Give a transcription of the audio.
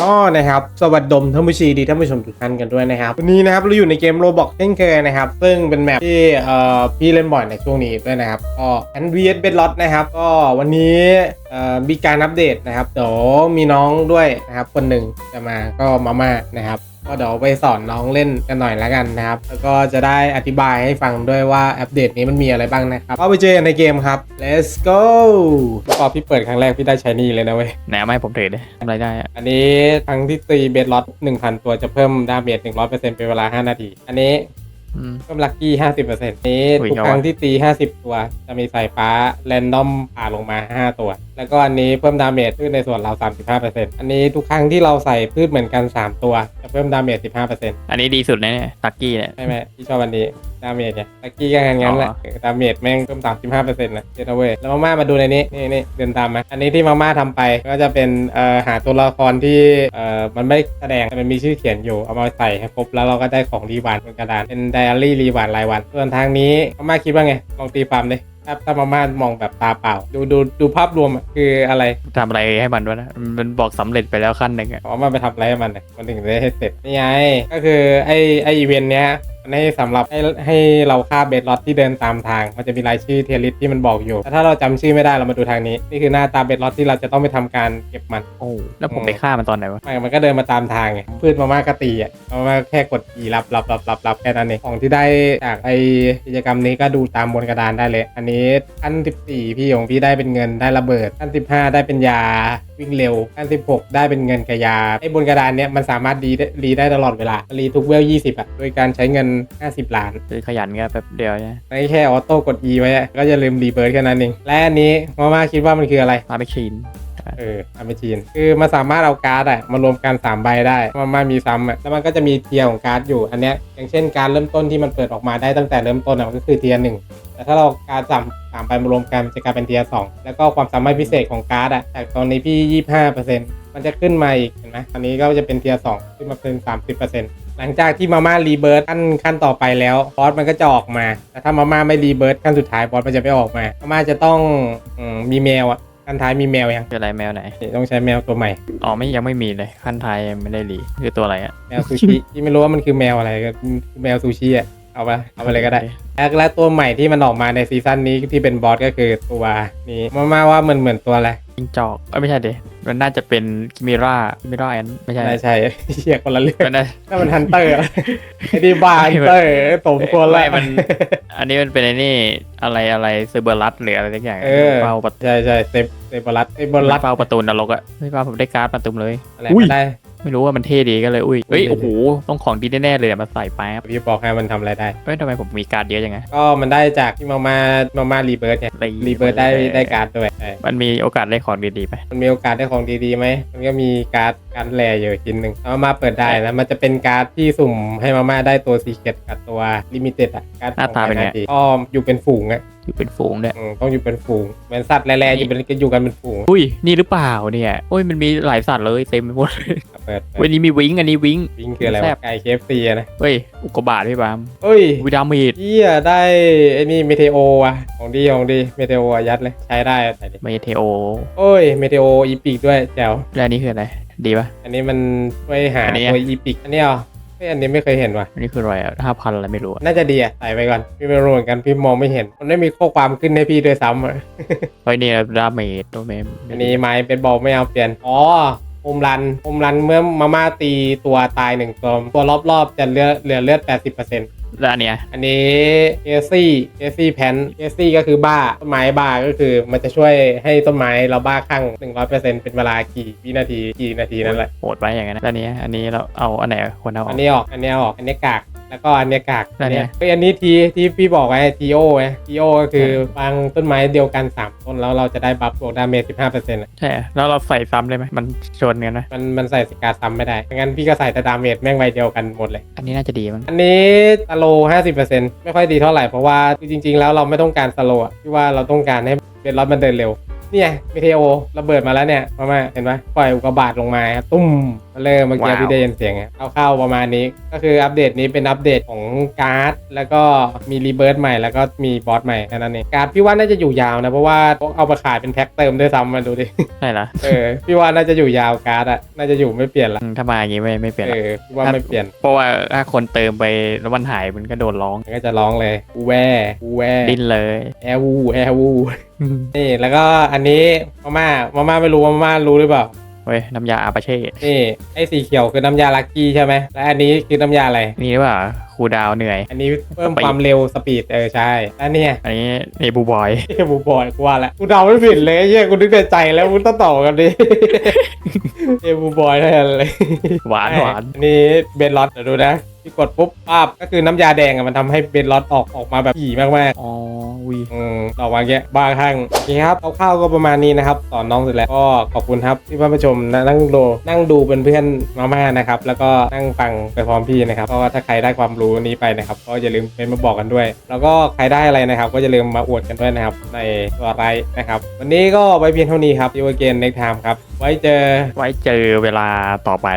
ก็นะครับสวัสดีท่านผู้ชมดีท่านผู้ชมทุกท่านกันด้วยนะครับวันนี้นะครับเราอยู่ในเกมโรบอกเช่นเคยนะครับ ซึ่งเป็นแมปที่เอ่อพี่เล่นบ่อยในช่วงนี้ด้วยนะครับก็ n v s b e d l o t นะครับก็วันนี้เอ่อมีการอัปเดตนะครับเดี๋ยวมีน้องด้วยนะครับคนหนึ่งจะมาก็มาม่านะครับ ก็เดี๋ยวไปสอนน้องเล่นกันหน่อยแล้วกันนะครับ แล้วก็จะได้อธิบายให้ฟังด้วยว่าอัปเดตนี้มันมีอะไรบ้างนะครับก็ไปเจอกันในเกมครับ let's go พอพี่เปิดครั้งแรกพี่ได้ใช้นี่เลยนะเว้ยไหนเอามาให้ผมเทรดดิทำอะไรได้อะอันนี้ทั้งที่ตีเบสล็อต1,000 ตัวจะเพิ่มดาเมจ100%เป็นเวลา 5 นาที อันนี้ อืม เพิ่มลัคกี้50%นี้อุ้ยทุกเอาครั้งวะที่ตี50ตัว จะมีสายฟ้าแรนดอมผ่าลงมา5ตัว แล้วก็อันนี้เพิ่มดาเมจพืชในส่วนเรา35%อันนี้ทุกครั้งที่เราใส่พืชเหมือนกัน3ตัวจะเพิ่มดาเมจ15%อันนี้ดีสุดนะเนี่ยตักกี้เนี่ย ใช่ไหมพี่ชอบอันนี้ ดาเมจเนี่ยลัคกี้ก็งั้นงั้นแหละอ๋อดาเมจแม่งเพิ่ม35%นะเจนเว้ยแล้วมาม่ามาดูในนี้นี่นี่เดินตามมาอันนี้ที่มาม่าทำไปก็จะเป็นเอ่อหาตัวละครที่เอ่อมันไม่แสดงแต่มันมีชื่อเขียนอยู่เอามาใส่ให้ครบแล้วเราก็ได้ของรีวานบนกระดานเป็นไดอารี่รีวานรายวัน ส่วนทางนี้มาม่าคิดว่าไงลองตีความดิถ้าถ้ามาม่ามองแบบตาเปล่า ดูดูดูภาพรวมอะคืออะไรทำอะไรให้มันวะนะ มันบอกสำเร็จไปแล้วขั้นหนึ่งอะขอมาไปทำอะไรให้มันเนี่ยมันถึงได้ให้เสร็จนี่ไง ก็คือไอไออีเวนต์เนี้ย มันให้สำหรับให้ให้เราฆ่าเบสล็อตที่เดินตามทาง มันจะมีรายชื่อเทียริสที่มันบอกอยู่แต่ถ้าเราจำชื่อไม่ได้เรามาดูทางนี้ นี่คือหน้าตาเบสล็อตที่เราจะต้องไปทำการเก็บมันโอ้แล้วผมไปฆ่ามันตอนไหนวะไม่มันก็เดินมาตามทางไงพืชมาม่ากตีอะมาม่าแค่กดอีรับรับรับรับรับแค่นั้นเองของที่ได้จากไอกิจกรรมนี้ก็ดูตามบนกระดานได้เลย อันนี้ขั้น14พี่ของพี่ได้เป็นเงินได้ระเบิดขั้น15 ได้เป็นยา วิ่งเร็วขั้น16 ได้เป็นเงินกับยาไอบนกระดานเนี้ยมันสามารถรีได้รีได้ตลอดเวลารีทุกเวล 20อะโดยการใช้เงิน 50 ล้านคือขยันแค่แป๊บเดียวเนี่ยไม่แค่ออโต้กด E ไว้อะก็จะลืมรีเบิร์ดแค่นั้นเองและอันนี้มาม่าคิดว่ามันคืออะไรมาไปชีน เอออาร์จีนคือมันสามารถเอาการ์ดอะมารวมกัน3ใบได้มันมามีซ้ำอะแล้วมันก็จะมีเทียร์ของการ์ดอยู่อันเนี้ยอย่างเช่นการเริ่มต้นที่มันเปิดออกมาได้ตั้งแต่เริ่มต้นอะมันก็คือเทียร์หนึ่งแต่ถ้าเราการ์ดสามสามใบมารวมกันจะกลายเป็นเทียร์สองแล้วก็ความสามารถพิเศษของการ์ดอะจากตอนนี้พี่ยี่ห้าเปอร์เซ็นต์มันจะขึ้นมาอีกเห็นไหมอันนี้ก็จะเป็นเทียร์สองขึ้นมาเป็นสามสิบเปอร์เซ็นต์หลังจากที่มาม่ารีเบิร์ตขั้นขั้นต่อไปแล้วบอสมันก็จะออกมาแต่ถ้ามาม่าไม่รีเบิร์ตขั้นสุดท้ายบอสมันจะไม่ออกมามาม่าจะต้องอืมมีแมวอะ ขั้นท้ายมีแมวยังคืออะไรแมวไหน นี่ต้องใช้แมวตัวใหม่ อ๋อไม่ยังไม่มีเลยขั้นไทายยังไม่ได้รีคือตัวอะไรอะแมวซูชิ ที่ไม่รู้ว่ามันคือแมวอะไรก็คือแมวซูชิอะเอาไปเอาไปเลยก็ได้ และและตัวใหม่ที่มันออกมาในซีซั่นนี้ที่เป็นบอสก็คือตัวนี้มามาว่ามันเหมือนตัวอะไร จิงจอกเอ้ยไม่ใช่ดิมันน่าจะเป็นคิมิร่าคิมิร่าแอนไม่ใช่ไม่ใช่เชี่ยคนละเรื่องมันน่านั่นมันฮันเตอร์ไอ้ดีบาร์ฮันเตอร์สมควรละไม่มัน อันนี้มันเป็นไอ้นี่อะไรอะไรเซเบอร์ลัสหรืออะไรสักอย่างอะเออเฝ้าประตูใช่ใช่เซฟเซฟบอลัสเซฟบอลัสเฝ้าประตูนรกอะไม่เฝ้าผมได้การ์ดมาตุ้มเลยอะไรอุ้ยก็ได้ ไม่รู้ว่ามันเท่ดีก็เลยอุ้ยเฮ้ยอุ้ยโอ้โหต้องของดีแน่ๆเลยอะมาใส่แป๊บพี่บอกให้มันทำอะไรได้ เฮ้ยทำไมผมมีการ์ดเยอะจังไงก็มันได้จากที่มามามามารีเบิร์ตเนี่ยรีเบิร์ตได้ได้การ์ดด้วยใช่มันมีโอกาสได้ของดีๆไปมันมีโอกาสได้ของดีๆไหมมันก็มีการ์ดการ์ดแรอยู่ชิ้นหนึ่งเอามาเปิดได้นะมันจะเป็นการ์ดที่สุ่มให้มาม่าได้ตัวซีเกตกับตัวลิมิเต็ดอะการ์ดหน้าตาเป็นไงของ Final Fantasy ก็อยู่เป็นฝูงอะอยู่เป็นฝูงเนี่ยอืมต้องอยู่เป็นฝูงเหมือนสัตว์แร่ๆอยู่เป็นก็อยู่กันเป็นฝูง อุ้ยนี่หรือเปล่าเนี่ย โอ้ยมันมีหลายสัตว์เลยเต็มไปหมดเปิดเปิวัดนนี้มีวิงอันนี้วิงวิ่งคืออะไรแซ่วะบไก่เคฟซีนะเฮ้ยอุกกาบาตพี่บามเฮ้ยวิดามีดเฮียได้ไอ้นี่เมเทโออะของดีของดีเมเทโอะยัดเลยใช้ได้ใส่ดิเมเทโอโอ้ยเมเทโออีพิกด้วยแจ๋วแล้วอันนี้คืออะไรดีปะ อันนี้มันช่วยหาอันนี้ตัวอีพิกอันนี้เหรอเฮ้ยอันนี้ไม่เคยเห็นว่ะ อันนี้คืออะไรอะห้าพันอะไรไม่รู้อะน่าจะดีอะใส่ไปก่อน พี่ไม่รู้เหมือนกันพี่มองไม่เห็น มันไม่มีข้อความขึ้นให้พี่ด้วยซ้ำอะเฮ้ยนี่ดาเมจตัวเมมอันนี้ไม้เป็นบอลไม่เอาเปลี่ยน อ๋อ โฮมรันโฮมรันเมื่อมาม่าตีตัวตายหนึ่งตัวตัวรอบๆจะเหลือเหลือเลือด 80%แล้วอันเนี้ยอันนี้เอซี่เอซี่แพนเอซี่ก็คือบ้าต้นไม้บ้าก็คือมันจะช่วยให้ต้นไม้เราบ้าคลั่ง100%เป็นเวลากี่วินาทีกี่นาทีนั่นแหละโหดไปอย่างนั้นนะแล้วอันนี้อันนี้เราเอาอันไหนควรเอาออัอนกนี้ออกอันนี้ออกอันนี้กาก แล้วก็อันนี้กากแล้วเนี่ยเฮ้ยอันนี้ทีที่พี่บอกไว้ทีโอไงทีโอก็คือวางต้นไม้เดียวกัน 3 ต้นแล้วเราจะได้บัฟบวกดาเมจ15%อะใช่อะแล้วเราใส่ซ้ำได้ไหมมันชนกันนะมันมันใส่สกาซ้ำไม่ได้ไม่งั้นพี่ก็ใส่แต่ดาเมจแม่งใบเดียวกันหมดเลย อันนี้น่าจะดีมั้งอันนี้สโล50%ไม่ค่อยดีเท่าไหร่เพราะว่าจริง ๆ แล้วเราไม่ต้องการสโลอะที่ว่าเราต้องการให้เบนล็อตมันเดินเร็ว เนี่ยเมเทโอระเบิดมาแล้วเนี่ยมามาเห็นไหมปล่อยอุกกาบาตลงมาครับตุ้มมาเริ่มเมื่อกี้ว้าว พี่ได้ยินเสียงเอาเข้าๆประมาณนี้ ก็คืออัปเดตนี้เป็นอัปเดตของการ์ด แล้วก็มีรีเบิร์ตใหม่แล้วก็มีบอสใหม่แค่นั้นเองการ์ดพี่ว่าน่าจะอยู่ยาวนะ เพราะว่าเอามาขายเป็นแพ็คเติมด้วยซ้ำมาดูดิ ใช่ละเออพี่ว่าน่าจะอยู่ยาวการ์ดอะน่าจะอยู่ไม่เปลี่ยนละอืมถ้ามาอย่างงี้ไม่ไม่เปลี่ยนเอละอพี่ว่าไม่เปลี่ยนเพราะว่าถ้าคนเติมไปแล้วมันหายมันก็โดนร้อง มันก็จะร้องเลยอูแวอูแวดิ้นเลย แอร์วูแอร์วู นี่แล้วก็อันนี้มาม่ามาม่าไม่รู้ว่ามาม่ารู้หรือเปล่าเว้ยน้ำยาอาปาเช่นี่ไอ้สีเขียวคือน้ำยาลักกี้ใช่ไหมและอันนี้คือน้ำยาอะไร นี่หรือเปล่าครูดาวเหนื่อย อันนี้เพิ่มสปีดความเร็วสปีดเออใช่แล้วเนี่ยอันนี้เนบูบอยเฮ้ยบูบอยกูว่าแล้วกูเดาไม่ผิดเลยเฮียกูนึกในใจแล้วมึงต้องตอบกันดิเฮ้ยบูบอยแน่เลยหวานหวานอันนี้เบนล็อตเดี๋ยวดูนะพี่กดปุ๊บปั๊บก็คือน้ำยาแดงอะมันทำให้เบนล็อตออกออกมาแบบผีมากอ๋อวีๆอืมออกมาแกะบ้าข้างโอเคครับคร่าวๆก็ประมาณนี้นะครับสอนน้องเสร็จแล้วก็ขอบคุณครับที่มาชมนะนั่งดูนั่งดูเป็นเพื่อนมาม่านะครับ แล้วก็นั่งฟังไปพร้อมพี่นะครับเพราะว่าถ้าใครได้ความรู้นี้ไปนะครับ ก็อย่าลืมเป็นมาบอกกันด้วย แล้วก็ใครได้อะไรนะครับ ก็อย่าลืมมาอวดกันด้วยนะครับ ในตัวไรต์นะครับ วันนี้ก็ไว้เพียงเท่านี้ครับยูเกนเน็กไทม์ครับไว้เจอ ไว้เจอเวลาต่อไป